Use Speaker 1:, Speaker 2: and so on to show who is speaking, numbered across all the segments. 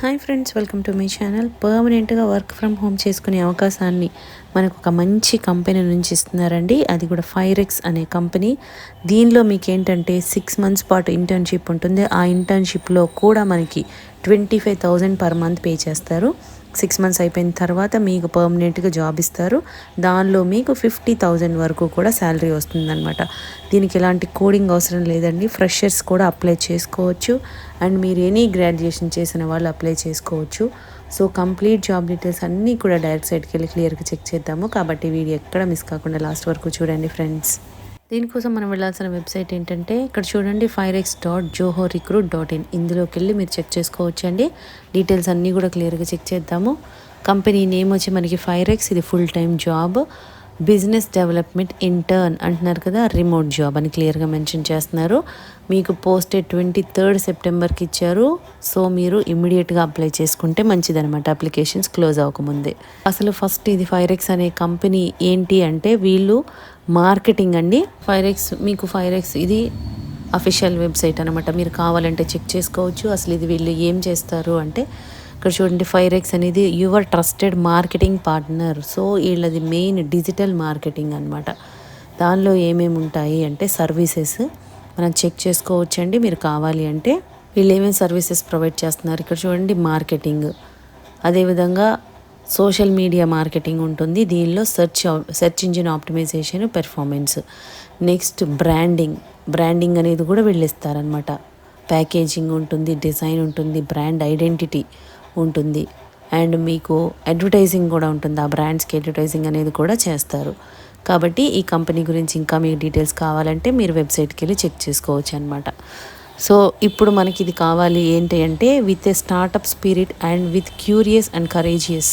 Speaker 1: Hi friends welcome to my channel. పర్మనెంట్గా work from home చేసుకునే అవకాశాన్ని మనకు ఒక మంచి కంపెనీ నుంచి ఇస్తున్నారండి. అది కూడా ఫైరెక్స్ అనే కంపెనీ. దీనిలో మీకు ఏంటంటే సిక్స్ మంత్స్ పాటు ఇంటర్న్షిప్ ఉంటుంది. ఆ ఇంటర్న్షిప్లో కూడా మనకి twenty five thousand per month pay చేస్తారు. సిక్స్ మంత్స్ అయిపోయిన తర్వాత మీకు పర్మనెంట్గా జాబ్ ఇస్తారు. దానిలో మీకు ఫిఫ్టీ థౌజండ్ వరకు కూడా శాలరీ వస్తుందన్నమాట. దీనికి ఎలాంటి కోడింగ్ అవసరం లేదండి. ఫ్రెషర్స్ కూడా అప్లై చేసుకోవచ్చు. అండ్ మీరు ఎనీ గ్రాడ్యుయేషన్ చేసిన వాళ్ళు అప్లై చేసుకోవచ్చు. సో కంప్లీట్ జాబ్ డీటెయిల్స్ అన్నీ కూడా డైరెక్ట్ సైట్కి వెళ్ళి క్లియర్గా చెక్ చేద్దాము. కాబట్టి వీడియో ఎక్కడ మిస్ కాకుండా లాస్ట్ వరకు చూడండి ఫ్రెండ్స్ దీనికోసం మనం వెళ్ళాల్సిన వెబ్సైట్ ఏంటంటే ఇక్కడ చూడండి fire X dot Zoho recruit dot in ఇందులోకి వెళ్ళి మీరు చెక్ చేసుకోవచ్చు అండి. డీటెయిల్స్ అన్నీ కూడా క్లియర్గా చెక్ చేద్దాము. కంపెనీ నేమ్ వచ్చి మనకి ఫైర్ ఎక్స్ ఇది full time job business development intern అంటున్నారు కదా రిమోట్ జాబ్ అని క్లియర్గా మెన్షన్ చేస్తున్నారు. మీకు పోస్ట్ ట్వంటీ థర్డ్ సెప్టెంబర్కి ఇచ్చారు. సో మీరు ఇమ్మీడియట్గా అప్లై చేసుకుంటే మంచిదనమాట అప్లికేషన్స్ క్లోజ్ అవ్వకముందే. అసలు ఫస్ట్ ఇది ఫైరెక్స్ అనే కంపెనీ ఏంటి అంటే వీళ్ళు మార్కెటింగ్ అండి. ఫైరెక్స్ మీకు ఫైరెక్స్ ఇది అఫీషియల్ వెబ్సైట్ అనమాట మీరు కావాలంటే చెక్ చేసుకోవచ్చు. అసలు ఇది వీళ్ళు ఏం చేస్తారు అంటే ఇక్కడ చూడండి ఫైర్ ఎక్స్ అనేది your trusted marketing partner. So వీళ్ళది మెయిన్ డిజిటల్ మార్కెటింగ్ అనమాట దానిలో ఏమేమి ఉంటాయి అంటే సర్వీసెస్. మనం చెక్ చేసుకోవచ్చండి మీరు కావాలి అంటే. వీళ్ళు ఏమేమి సర్వీసెస్ ప్రొవైడ్ చేస్తున్నారు? ఇక్కడ చూడండి మార్కెటింగ్. అదేవిధంగా సోషల్ మీడియా మార్కెటింగ్ ఉంటుంది. దీనిలో search search engine optimization performance. Next branding. Branding అనేది కూడా వీళ్ళు ఇస్తారనమాట ప్యాకేజింగ్ ఉంటుంది డిజైన్ ఉంటుంది బ్రాండ్ ఐడెంటిటీ. ఉంటుంది. అండ్ మీకు అడ్వర్టైజింగ్ కూడా ఉంటుంది. ఆ బ్రాండ్స్కి అడ్వర్టైజింగ్ అనేది కూడా చేస్తారు. కాబట్టి ఈ కంపెనీ గురించి ఇంకా మీకు డీటెయిల్స్ కావాలంటే మీరు వెబ్సైట్కి వెళ్ళి చెక్ చేసుకోవచ్చు అనమాట సో ఇప్పుడు మనకి ఇది కావాలి ఏంటి అంటే with a startup spirit and with curious and courageous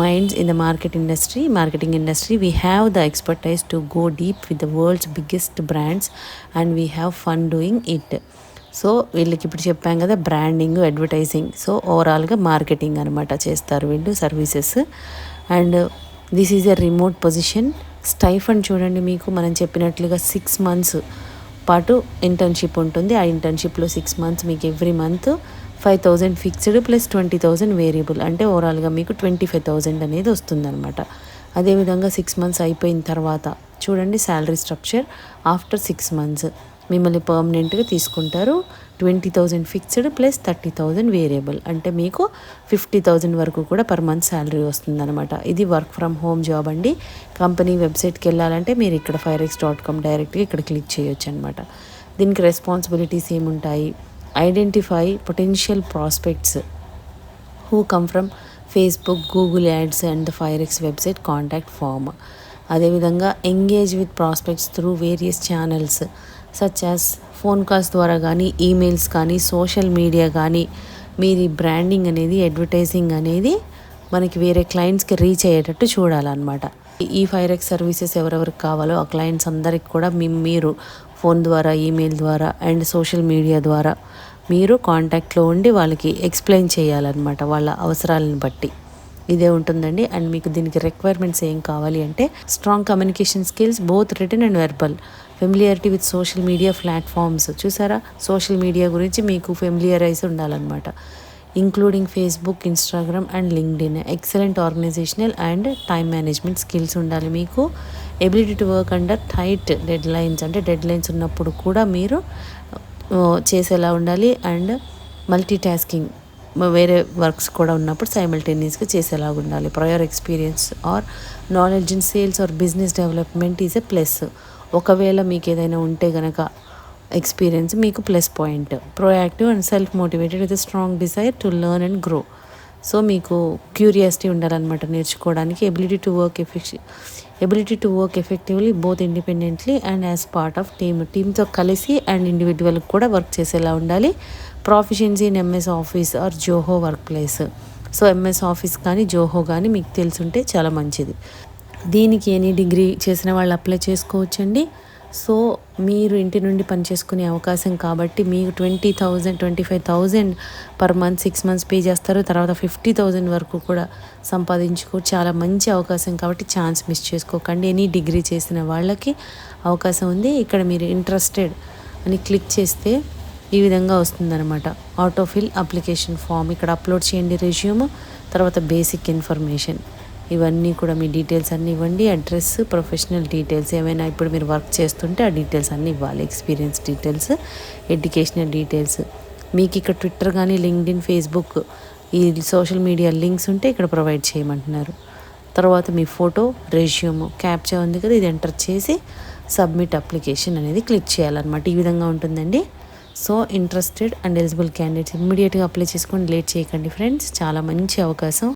Speaker 1: minds in the market industry marketing industry we have the expertise to go deep with the world's biggest brands and we have fun doing it so వీళ్ళకి ఇప్పుడు చెప్పాం కదా branding advertising so ఓవరాల్గా marketing అనమాట చేస్తారు వీళ్ళు services and this is a remote position stipend చూడండి మీకు మనం చెప్పినట్లుగా సిక్స్ మంత్స్ పాటు ఇంటర్న్షిప్ ఉంటుంది. ఆ ఇంటర్న్షిప్లో సిక్స్ మంత్స్ మీకు every month five thousand fixed plus twenty thousand variable అంటే ఓవరాల్గా మీకు ట్వంటీ ఫైవ్ థౌజండ్ అనేది వస్తుందన్నమాట. అదేవిధంగా సిక్స్ మంత్స్ అయిపోయిన తర్వాత చూడండి salary structure after six months మిమ్మల్ని పర్మనెంట్గా తీసుకుంటారు. Twenty thousand fixed plus thirty thousand variable అంటే మీకు ఫిఫ్టీ థౌజండ్ వరకు కూడా పర్ మంత్ శాలరీ వస్తుందన్నమాట. ఇది వర్క్ ఫ్రమ్ హోమ్ జాబ్ అండి. కంపెనీ వెబ్సైట్కి వెళ్ళాలంటే మీరు ఇక్కడ ఫైర్ ఎక్స్ డాట్ కామ్ డైరెక్ట్గా ఇక్కడ క్లిక్ చేయొచ్చు అనమాట దీనికి రెస్పాన్సిబిలిటీస్ ఏముంటాయి? Identify potential prospects who come from Facebook Google ads and fire X website contact form అదేవిధంగా engage with prospects through various channels such as phone calls ద్వారా కానీ emails కానీ సోషల్ మీడియా కానీ మీది బ్రాండింగ్ అనేది అడ్వర్టైజింగ్ అనేది మనకి వేరే క్లయింట్స్కి రీచ్ అయ్యేటట్టు చూడాలన్నమాట. ఈ ఫైర్ ఎక్స్ సర్వీసెస్ ఎవరెవరికి కావాలో ఆ క్లయింట్స్ అందరికి కూడా మీ మీరు ఫోన్ ద్వారా ఈమెయిల్ ద్వారా అండ్ సోషల్ మీడియా ద్వారా మీరు కాంటాక్ట్లో ఉండి వాళ్ళకి ఎక్స్ప్లెయిన్ చేయాలన్నమాట వాళ్ళ అవసరాలను బట్టి. ఇదే ఉంటుందండి. అండ్ మీకు దీనికి రిక్వైర్మెంట్స్ ఏం కావాలి అంటే strong communication skills both written and verbal familiarity with social media platforms చూసారా? సోషల్ మీడియా గురించి మీకు ఫెమిలియరైజ్ ఉండాలన్నమాట. Including Facebook Instagram and LinkedIn excellent organizational and time management skills ఉండాలి మీకు. Ability to work under tight deadlines అంటే deadlines ఉన్నప్పుడు కూడా మీరు చేసేలా ఉండాలి. అండ్ మల్టీ టాస్కింగ్ వేరే వర్క్స్ కూడా ఉన్నప్పుడు సైమల్టేనియస్గా చేసేలాగా ఉండాలి. Prior experience or knowledge in sales or business development is a plus ఒకవేళ మీకు ఏదైనా ఉంటే గనక ఎక్స్పీరియన్స్ మీకు plus point proactive and self motivated with strong desire to learn and grow so మీకు క్యూరియాసిటీ ఉండాలన్నమాట నేర్చుకోవడానికి. Ability to work effect ability to work effectively both independently and as part of team టీమ్తో కలిసి and ఇండివిజువల్కి కూడా work చేసేలా ఉండాలి. Proficiency in MS Office or Zoho workplace so MS Office కానీ జోహో కానీ మీకు తెలుసుంటే చాలా మంచిది. దీనికి ఎనీ డిగ్రీ చేసిన వాళ్ళు అప్లై చేసుకోవచ్చండి. సో మీరు ఇంటి నుండి పని చేసుకునే అవకాశం కాబట్టి మీకు twenty thousand twenty five thousand per month six months pay చేస్తారు. తర్వాత ఫిఫ్టీ థౌజండ్ వరకు కూడా సంపాదించుకో చాలా మంచి అవకాశం కాబట్టి ఛాన్స్ మిస్ చేసుకోకండి. ఎనీ డిగ్రీ చేసిన వాళ్ళకి అవకాశం ఉంది. ఇక్కడ మీరు ఇంట్రెస్టెడ్ అని క్లిక్ చేస్తే ఈ విధంగా వస్తుందన్నమాట. Autofill application form. ఇక్కడ అప్లోడ్ చేయండి రెజ్యూమ్. తర్వాత బేసిక్ ఇన్ఫర్మేషన్. ఇవన్నీ కూడా మీ డీటెయిల్స్ అన్నీ ఇవ్వండి. అడ్రస్ ప్రొఫెషనల్ డీటెయిల్స్ ఏమైనా ఇప్పుడు మీరు వర్క్ చేస్తుంటే ఆ డీటెయిల్స్ అన్నీ ఇవ్వాలి. ఎక్స్పీరియన్స్ డీటెయిల్స్ ఎడ్యుకేషనల్ డీటెయిల్స్ మీకు ఇక్కడ ట్విట్టర్ కానీ లింక్డ్ఇన్ ఫేస్బుక్ ఈ సోషల్ మీడియా లింక్స్ ఉంటే ఇక్కడ ప్రొవైడ్ చేయమంటున్నారు. తర్వాత మీ ఫోటో రెజ్యూమ్ క్యాప్చర్ ఉంది కదా ఇది ఎంటర్ చేసి సబ్మిట్ అప్లికేషన్ అనేది క్లిక్ చేయాలన్నమాట. ఈ విధంగా ఉంటుందండి. So interested and eligible candidates ఇమ్మీడియట్గా అప్లై చేసుకొని లేట్ చేయకండి ఫ్రెండ్స్ చాలా మంచి అవకాశం.